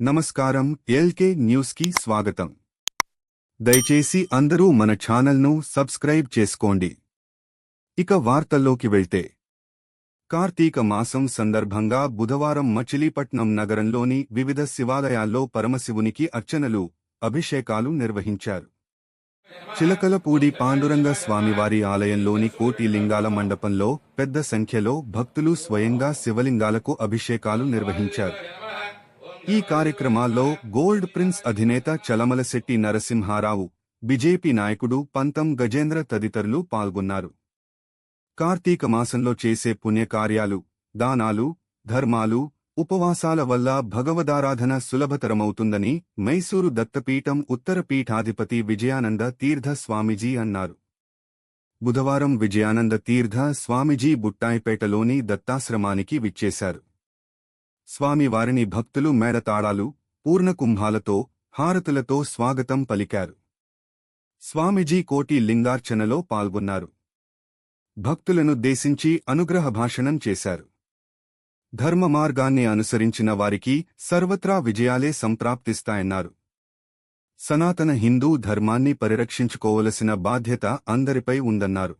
నమస్కారం ఎల్కే న్యూస్కి స్వాగతం. దయచేసి అందరూ మన ఛానల్ను సబ్స్క్రైబ్ చేసుకోండి. ఇక వార్తల్లోకి వెళ్తే. కార్తీక మాసం సందర్భంగా బుధవారం మచిలీపట్నం నగరంలోని వివిధ శివాలయాల్లో పరమశివునికి అర్చనలు అభిషేకాలు నిర్వహించారు. చిలకలపూడి పాండురంగ స్వామివారి ఆలయంలోని కోటి లింగాల మండపంలో పెద్ద సంఖ్యలో భక్తులు స్వయంగా శివలింగాలకు అభిషేకాలు నిర్వహించారు. ఈ కార్యక్రమాల్లో గోల్డ్ ప్రిన్స్ అధినేత చలమలశెట్టి నరసింహారావు బీజేపీ నాయకుడు పంతం గజేంద్ర తదితరులు పాల్గొన్నారు. కార్తీక మాసంలో చేసే పుణ్యకార్యాలు దానాలు ధర్మాలు ఉపవాసాల వల్ల భగవదారాధన సులభతరమవుతుందని మైసూరు దత్తపీఠం ఉత్తర పీఠాధిపతి విజయానంద తీర్థ స్వామిజీ అన్నారు. బుధవారం విజయానంద తీర్థ స్వామిజీ బుట్టాయిపేటలోని దత్తాశ్రమానికి విచ్చేశారు. స్వామివారిని భక్తులు మేడతాళాలు పూర్ణకుంభాలతో హారతులతో స్వాగతం పలికారు. స్వామిజీ కోటి లింగార్చనలో పాల్గొన్నారు. భక్తులనుద్దేశించి అనుగ్రహ భాషణం చేశారు. ధర్మ మార్గాన్ని అనుసరించిన వారికి సర్వత్రా విజయాలే సంప్రాప్తిస్తాయన్నారు. సనాతన హిందూ ధర్మాన్ని పరిరక్షించుకోవలసిన బాధ్యత అందరిపై ఉందన్నారు.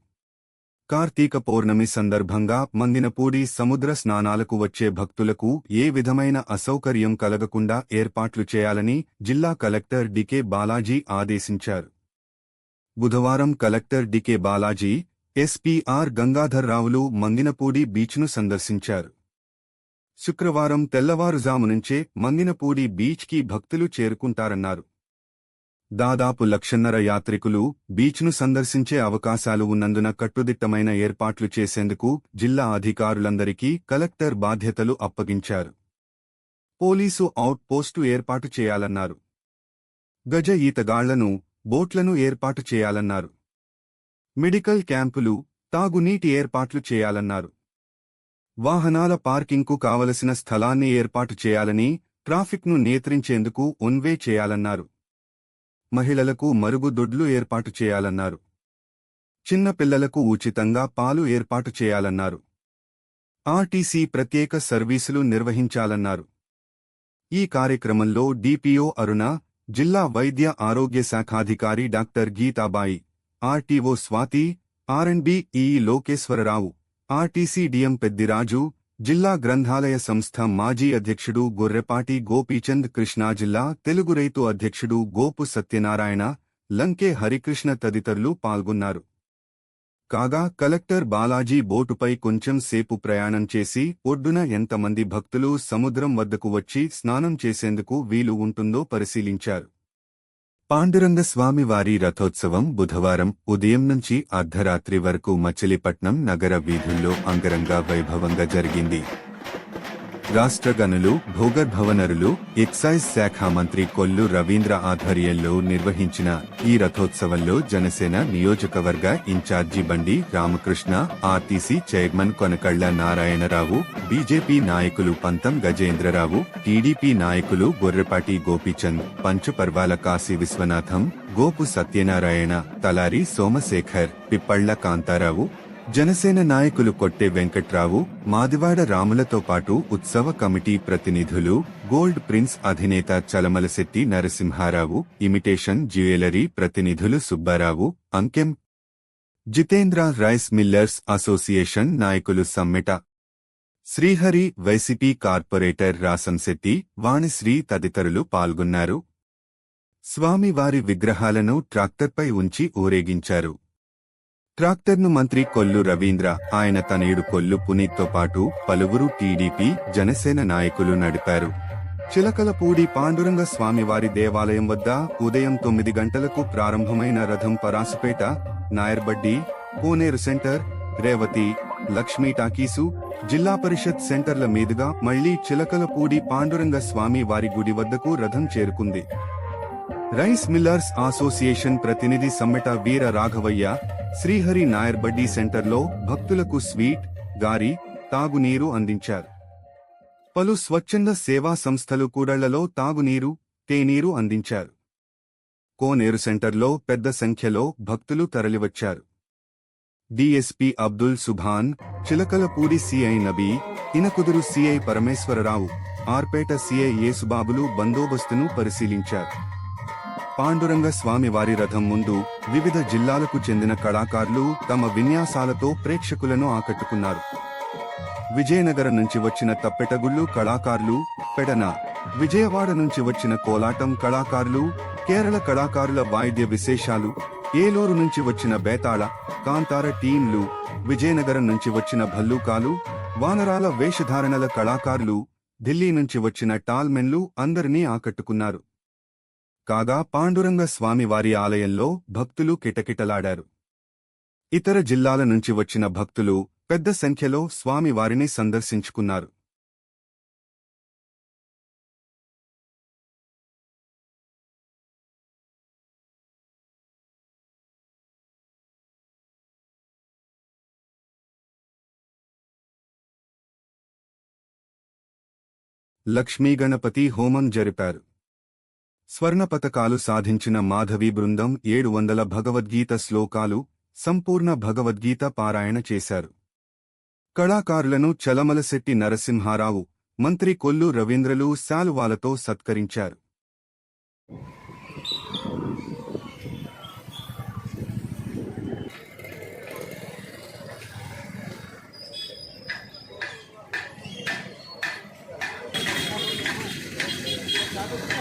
కార్తీక పౌర్ణమి సందర్భంగా మందినపూడి సముద్ర స్నానాలకు వచ్చే భక్తులకు ఏ విధమైన అసౌకర్యం కలగకుండా ఏర్పాట్లు చేయాలని జిల్లా కలెక్టర్ డికే బాలాజీ ఆదేశించారు. బుధవారం కలెక్టర్ డికే బాలాజీ ఎస్పీఆర్ గంగాధర్రావులు మందినపూడి బీచ్ను సందర్శించారు. శుక్రవారం తెల్లవారుజాము నుంచే మందినపూడి బీచ్కి భక్తులు చేరుకుంటారన్నారు. దాదాపు లక్షన్నర యాత్రికులు బీచ్ను సందర్శించే అవకాశాలు ఉన్నందున కట్టుదిట్టమైన ఏర్పాట్లు చేసేందుకు జిల్లా అధికారులందరికీ కలెక్టర్ బాధ్యతలు అప్పగించారు. పోలీసు అవుట్ పోస్టు ఏర్పాటు చేయాలన్నారు. గజ ఈతగాళ్ళను బోట్లను ఏర్పాటు చేయాలన్నారు. మెడికల్ క్యాంపులు తాగునీటి ఏర్పాట్లు చేయాలన్నారు. వాహనాల పార్కింగ్కు కావలసిన స్థలాన్ని ఏర్పాటు చేయాలని ట్రాఫిక్ను నియంత్రించేందుకు ఒన్వే చేయాలన్నారు. మహిళలకు మరుగుదొడ్లు ఏర్పాటు చేయాలన్నారు. చిన్న పిల్లలకు ఉచితంగా పాలు ఏర్పాటు చేయాలన్నారు. ఆర్టీసీ ప్రత్యేక సర్వీసులు నిర్వహించాలన్నారు. ఈ కార్యక్రమంలో డిపిఓ అరుణ జిల్లా వైద్య ఆరోగ్య శాఖాధికారి doctor Geetabai RTO Swathi R and B ఈ లోకేశ్వరరావు ఆర్టీసీ డిఎం పెద్దిరాజు జిల్లా గ్రంథాలయ సంస్థ మాజీ అధ్యక్షుడు గొర్రెపాటి గోపీచంద్ కృష్ణా జిల్లా తెలుగు రైతు అధ్యక్షుడు గోపు సత్యనారాయణ లంకే హరికృష్ణ తదితరులు పాల్గొన్నారు. కాగా కలెక్టర్ బాలాజీ బోటుపై కొంచెం సేపు ప్రయాణం చేసి ఒడ్డున ఎంతమంది భక్తులు సముద్రం వద్దకు వచ్చి స్నానం చేసేందుకు వీలు ఉంటుందో పరిశీలించారు. పాండురంగ స్వామివారి రథోత్సవం బుధవారం ఉదయం నుంచి అర్ధరాత్రి వరకు మచిలీపట్నం నగర వీధుల్లో అంగరంగ వైభవంగా జరిగింది. రాష్ట్ర గనులు భూగర్భవనరులు ఎక్సైజ్ శాఖ మంత్రి కొల్లు రవీంద్ర ఆధ్వర్యంలో నిర్వహించిన ఈ రథోత్సవంలో జనసేన నియోజకవర్గ in charge Bandi Ramakrishna RTC chairman Konakalla Narayanarao BJP నాయకులు పంతం గజేంద్రరావు టీడీపీ నాయకులు గొర్రెపాటి గోపీచంద్ పంచుపర్వాల కాశీ విశ్వనాథం గోపు సత్యనారాయణ తలారి సోమశేఖర్ పిప్పళ్ళ కాంతారావు జనసేన నాయకులు కొట్టే వెంకట్రావు మాదివాడ రాములతో పాటు ఉత్సవ కమిటీ ప్రతినిధులు గోల్డ్ ప్రిన్స్ అధినేత చలమలశెట్టి నరసింహారావు ఇమిటేషన్ జ్యువెలరీ ప్రతినిధులు Subbarao Ankem Jitendra rice millers association నాయకులు సమ్మెట. శ్రీహరి వైసీపీ కార్పొరేటర్ రాసంశెట్టి వాణిశ్రీ తదితరులు పాల్గొన్నారు. స్వామివారి విగ్రహాలను ట్రాక్టర్పై ఉంచి ఊరేగించారు. ట్రాక్టర్ను మంత్రి కొల్లు రవీంద్ర ఆయన తనయుడు కొల్లు పునీత్తో పాటు పలువురు టీడీపీ జనసేన నాయకులు నడిపారు. చిలకలపూడి పాండురంగ స్వామివారి దేవాలయం వద్ద ఉదయం తొమ్మిది గంటలకు ప్రారంభమైన రథం పరాసుపేట నాయర్బడ్డి పూనేరు సెంటర్ రేవతి లక్ష్మీ టాకీసు జిల్లా పరిషత్ సెంటర్ల మీదుగా మళ్ళీ చిలకలపూడి పాండురంగ స్వామి వారి గుడి వద్దకు రథం చేరుకుంది. రైస్ మిల్లర్స్ అసోసియేషన్ ప్రతినిధి సమ్మెట వీర రాఘవయ్య శ్రీహరి నాయర్ బడ్డీ సెంటర్లో భక్తులకు స్వీట్ గారి తాగునీరు అందించారు. పలు స్వచ్ఛంద సేవా సంస్థలు కూడళ్ళలో తాగునీరు తేనీరు అందించారు. కోనేరు సెంటర్లో పెద్ద సంఖ్యలో భక్తులు తరలివచ్చారు. DSP Abdul Subhan Chilakalapudi CI Nabi Inakuduru CI Parameswararao Rpeta CI యేసుబాబులు బందోబస్తును పరిశీలించారు. పాండురంగ స్వామి వారి రథం ముందు వివిధ జిల్లాలకు చెందిన కళాకారులు తమ విన్యాసాలతో ప్రేక్షకులను ఆకట్టుకున్నారు. విజయనగరం నుంచి వచ్చిన తప్పెటగుళ్ళు కళాకారులు పెడన విజయవాడ నుంచి వచ్చిన కోలాటం కళాకారులు కేరళ కళాకారుల వాయిద్య విశేషాలు ఏలూరు నుంచి వచ్చిన బేతాళ కాంతార టీంలు విజయనగరం నుంచి వచ్చిన భల్లూకాలు వానరాల వేషధారణల కళాకారులు ఢిల్లీ నుంచి వచ్చిన టాల్మెన్లు అందరినీ ఆకట్టుకున్నారు. కాగా పాండురంగ స్వామి వారి ఆలయంలో భక్తులు కిటకిటలాడారు. ఇతర జిల్లాల నుంచి వచ్చిన భక్తులు పెద్ద సంఖ్యలో స్వామి వారిని సందర్శించుకున్నారు. లక్ష్మీ గణపతి హోమం జరిపారు. స్వర్ణ పతకాలు సాధించిన మాధవి బృందం ఏడు వందల భగవద్గీత శ్లోకాలు సంపూర్ణ భగవద్గీత పారాయణ చేశారు. కళాకారులను చలమలశెట్టి నరసింహారావు మంత్రి కొల్లు రవీంద్రలు శాలువాలతో సత్కరించారు.